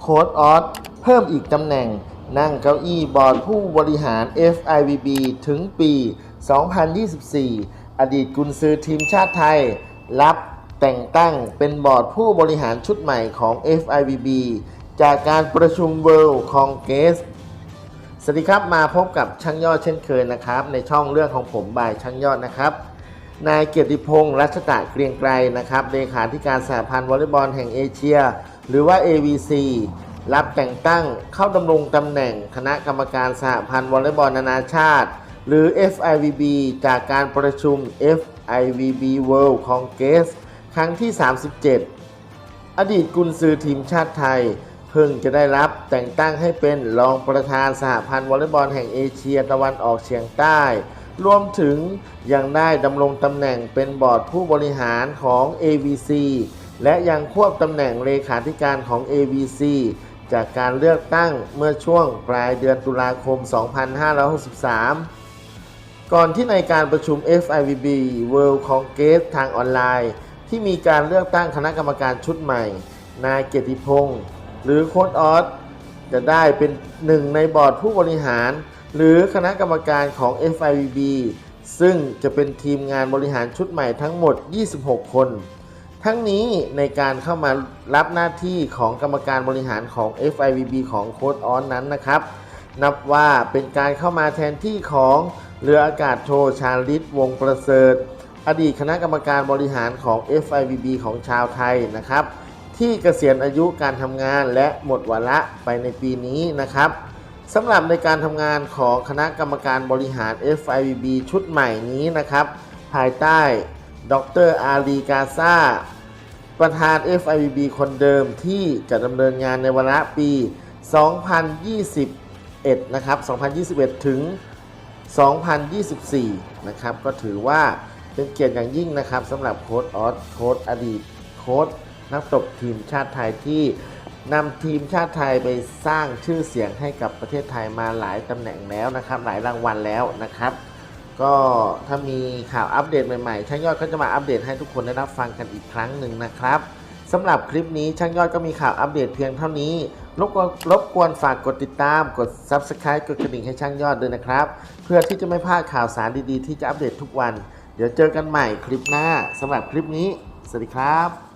โค้ดออสเพิ่มอีกตำแหน่ง นั่งเก้าอี้บอร์ดผู้บริหาร FIVB ถึงปี 2024 อดีตกุนซือทีมชาติไทย รับแต่งตั้งเป็นบอร์ดผู้บริหารชุดใหม่ของ FIVB จากการประชุม World Congress สวัสดีครับมาพบกับช่างยอดเช่นเคยนะครับ ในช่องเรื่องของผมบายช่างยอดนะครับนายเกียรติพงษ์รัชตะเกรียงไกรนะครับเลขาธิการสหพันธ์วอลเลย์บอลแห่งเอเชีย หรือว่า AVC รับแต่งตั้งเข้าดำรงตำแหน่งคณะกรรมการสหพันธ์วอลเลย์บอลนานาชาติ หรือ FIVB จากการประชุม FIVB World Congress ครั้งที่ 37 อดีตกุนซือทีมชาติไทย เพิ่งจะได้รับแต่งตั้งให้เป็นรองประธานสหพันธ์วอลเลย์บอลแห่งเอเชียตะวันออกเฉียงใต้รวมถึงยังได้ดำรงตำแหน่งเป็นบอร์ดผู้บริหารของ AVC และยังควบตำแหน่งเลขาธิการของ AVC จากการเลือกตั้งเมื่อช่วงปลายเดือนตุลาคม 2563 ก่อนที่ในการประชุม FIVB World Congress ทางออนไลน์ ที่มีการเลือกตั้งคณะกรรมการชุดใหม่ นายเกียรติพงศ์หรือโค้ดออสจะได้เป็นหนึ่งในบอร์ดผู้บริหาร หรือคณะกรรมการของ FIVB ซึ่งจะเป็นทีมงานบริหารชุดใหม่ทั้งหมด 26 คน ทั้งนี้ในการเข้ามารับหน้าที่ของกรรมการบริหารของ FIVB ของโค้ดออสนั้นนะครับ นับว่าเป็นการเข้ามาแทนที่ของเรืออากาศโทชาลิตวงประเสริฐ อดีตคณะกรรมการบริหารของ FIVB ของชาวไทยนะครับ ที่เกษียณอายุการทำงานและหมดวาระไปในปีนี้นะครับสำหรับในการทำงานของคณะกรรมการบริหาร FIVB ชุดใหม่นี้นะครับ ภายใต้ ดรอาลีกาซาประธาน FIVB คนเดิมที่จะดำเนินงานในวาระปี 2021 นะครับ 2021 ถึง 2024 นะครับ ก็ถือว่าเป็นเกียรติอย่างยิ่งนะครับสำหรับโค้ดออสโค้ดอดีตโค้ดนักตบทีมชาติไทยที่นำทีมชาติไทยไปสร้างชื่อเสียงให้กับประเทศไทยมาหลายตำแหน่งแล้วนะครับ หลายรางวัลแล้วนะครับ ก็ถ้ามีข่าวอัปเดตใหม่ๆ ช่างยอดก็จะมาอัปเดตให้ทุกคนได้รับฟังกันอีกครั้งหนึ่งนะครับสำหรับคลิปนี้ช่างยอดก็มีข่าวอัปเดตเพียงเท่านี้รบกวนรบกวนฝากกดติดตาม กด Subscribe กดกระดิ่งให้ช่างยอดด้วยนะครับ เพื่อที่จะไม่พลาดข่าวสารดีๆ ที่จะอัปเดตทุกวัน เดี๋ยวเจอกันใหม่คลิปหน้าสำหรับคลิปนี้ สวัสดีครับ